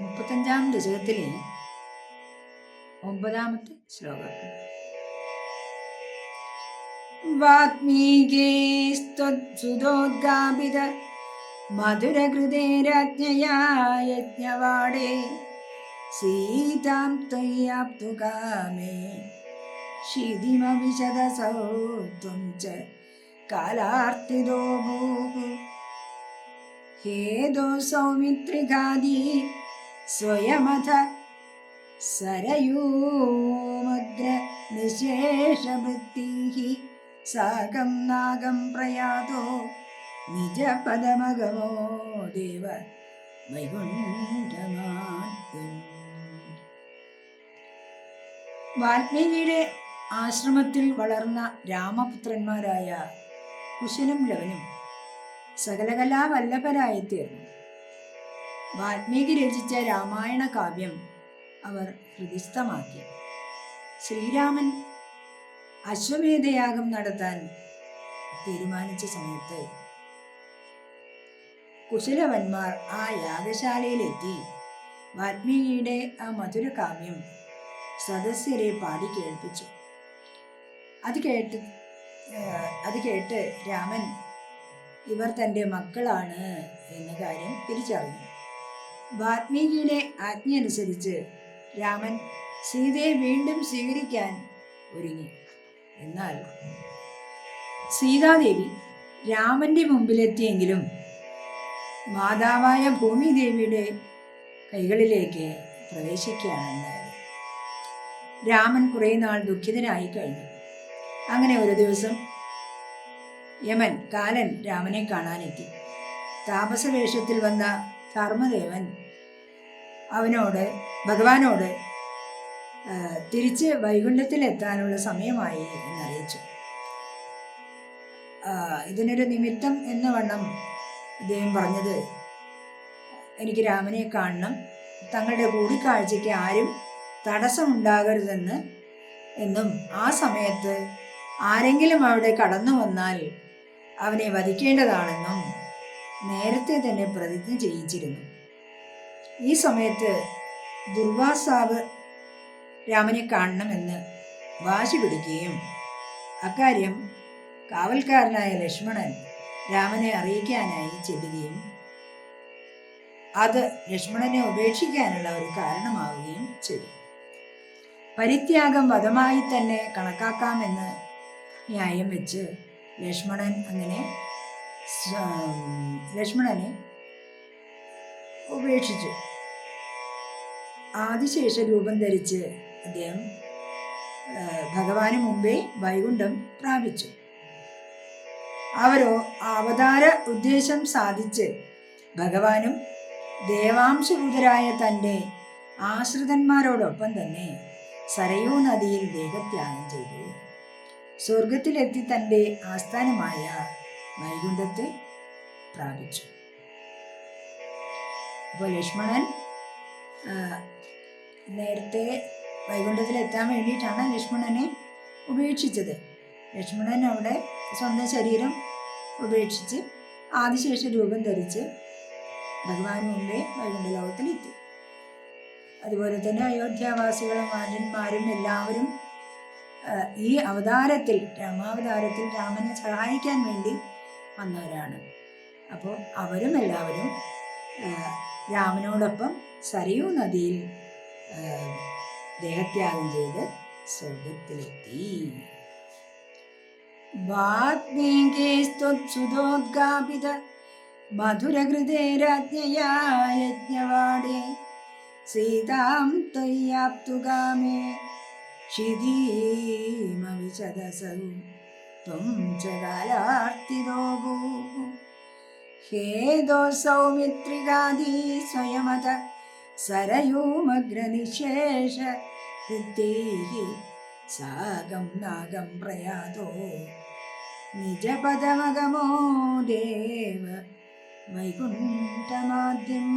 മുപ്പത്തഞ്ചാം ദശകത്തിലെ ഒമ്പതാമത്തെ ശ്ലോകം. വാത്മീകേസ്ത്വത്സുതോദ്ഗാപിത മധുരഹൃദേ രാജ്ഞയായജ്ഞവാടേ സീതാം തയ്യാപ്തു കാമേ ക്ഷിതിമവിശദസൗത്വം ച കാലാർത്തിതോ ഭൂഹു ഹേതോ സൗമിത്രികാദീ സ്വയമഥ സരയൂമുദ്ര നിശേഷവൃത്തി സാഗം നാഗം പ്രയാതോ നിജപദമഗമോ ദേവ വാൽമീകിയുടെ ആശ്രമത്തിൽ വളർന്ന രാമപുത്രന്മാരായ കുശനും ലവനും സകലകലാവല്ലഭരായിത്തീർന്നു വാൽമീകി രചിച്ച രാമായണ കാവ്യം അവർ ഹൃദിസ്ഥമാക്കി ശ്രീരാമൻ അശ്വമേധയാഗം നടത്താൻ തീരുമാനിച്ച സമയത്ത് കുശലവന്മാർ ആ യാഗശാലയിലെത്തി. വാൽമീകിയുടെ ആ മധുര കാവ്യം സദസ്യരെ പാടി കേൾപ്പിച്ചു. അത് കേട്ട് അത് കേട്ട് രാമൻ ഇവർ തന്റെ മക്കളാണ് എന്ന കാര്യം തിരിച്ചറിഞ്ഞു. വാൽമീകിയുടെ ആജ്ഞ അനുസരിച്ച് രാമൻ സീതയെ വീണ്ടും സ്വീകരിക്കാൻ ഒരുങ്ങി. എന്നാൽ സീതാദേവി രാമന്റെ മുമ്പിലെത്തിയെങ്കിലും മാതാവായ ഭൂമിദേവിയുടെ കൈകളിലേക്ക് പ്രവേശിക്കുകയാണ് ഉണ്ടായത് രാമൻ കുറേ നാൾ ദുഃഖിതനായി കഴിഞ്ഞു. അങ്ങനെ ഒരു ദിവസം യമൻ കാലൻ രാമനെ കാണാനെത്തി. താപസവേഷത്തിൽ വന്ന ധർമ്മദേവൻ അവനോട് ഭഗവാനോട് തിരിച്ച് വൈകുണ്ഠത്തിലെത്താനുള്ള സമയമായി എന്നറിയിച്ചു. ഇതിനൊരു നിമിത്തം എന്ന വണ്ണം അദ്ദേഹം പറഞ്ഞത് എനിക്ക് രാമനെ കാണണം. തങ്ങളുടെ കൂടിക്കാഴ്ചയ്ക്ക് ആരും തടസ്സമുണ്ടാകരുതെന്ന് എന്നും ആ സമയത്ത് ആരെങ്കിലും അവിടെ കടന്നു വന്നാൽ അവനെ വധിക്കേണ്ടതാണെന്നും നേരത്തെ തന്നെ പ്രതിജ്ഞ ചെയ്യിച്ചിരുന്നു. ഈ സമയത്ത് ദുർവാസാവ് രാമനെ കാണണമെന്ന് വാശി പിടിക്കുകയും അക്കാര്യം കാവൽക്കാരനായ ലക്ഷ്മണൻ രാമനെ അറിയിക്കാനായി ചെല്ലുകയും അത് ലക്ഷ്മണനെ ഉപേക്ഷിക്കാനുള്ള ഒരു കാരണമാവുകയും ചെയ്തു. പരിത്യാഗം വധമായി തന്നെ കണക്കാക്കാമെന്ന് ന്യായം വെച്ച് ലക്ഷ്മണൻ അങ്ങനെ ലക്ഷ്മണനെ ഉപേക്ഷിച്ചു. ആദിശേഷ രൂപം ധരിച്ച് അദ്ദേഹം ഭഗവാന് മുമ്പേ വൈകുണ്ഠം പ്രാപിച്ചു. അവരോ അവതാര ഉദ്ദേശം സാധിച്ച് ഭഗവാനും ദേവാംശഭൂതരായ തന്റെ ആശ്രിതന്മാരോടൊപ്പം തന്നെ സരയൂ നദിയിൽ ദേഹത്യാഗം ചെയ്തു. സ്വർഗത്തിലെത്തി തന്റെ ആസ്ഥാനമായ വൈകുണ്ഠത്തെ പ്രാപിച്ചു. അപ്പോൾ ലക്ഷ്മണൻ നേരത്തെ വൈകുണ്ഠത്തിലെത്താൻ വേണ്ടിയിട്ടാണ് ലക്ഷ്മണനെ ഉപേക്ഷിച്ചത്. ലക്ഷ്മണൻ അവിടെ സ്വന്തം ശരീരം ഉപേക്ഷിച്ച് ആദിശേഷ രൂപം ധരിച്ച് ഭഗവാൻ മുമ്പേ വൈകുണ്ഠ ലോകത്തിലെത്തി അതുപോലെ തന്നെ അയോധ്യാവാസികളും മാന്യന്മാരും എല്ലാവരും ഈ അവതാരത്തിൽ രാമാവതാരത്തിൽ രാമനെ സഹായിക്കാൻ വേണ്ടി വന്നവരാണ്. അപ്പോൾ അവരും എല്ലാവരും രാമനോടൊപ്പം സരയൂ നദിയിൽ ദേഹത്യാഗം ചെയ്ത് സ്വർഗത്തിലെത്തി വാത്മീകേസ്തുതോദ്ഗാപിത മധുരഹൃദേ രാജ്ഞയാജ്ഞവാടേ സീതാം ത്വയ്യാപ്തുകാമേ ക്ഷിതീമവിശദസൗ ത്വം ച കാലാർത്തിതോ ഭൂः ഹേദോ സൗമിത്രികാദീ സ്വയമത സരയൂമഗ്രനിശേഷ ഹൃദ്ദേഹി സാഗം നാഗം പ്രയാതോ. നിജപദമഗമോ ദേവ വൈകുണ്ഠമാദ്യം.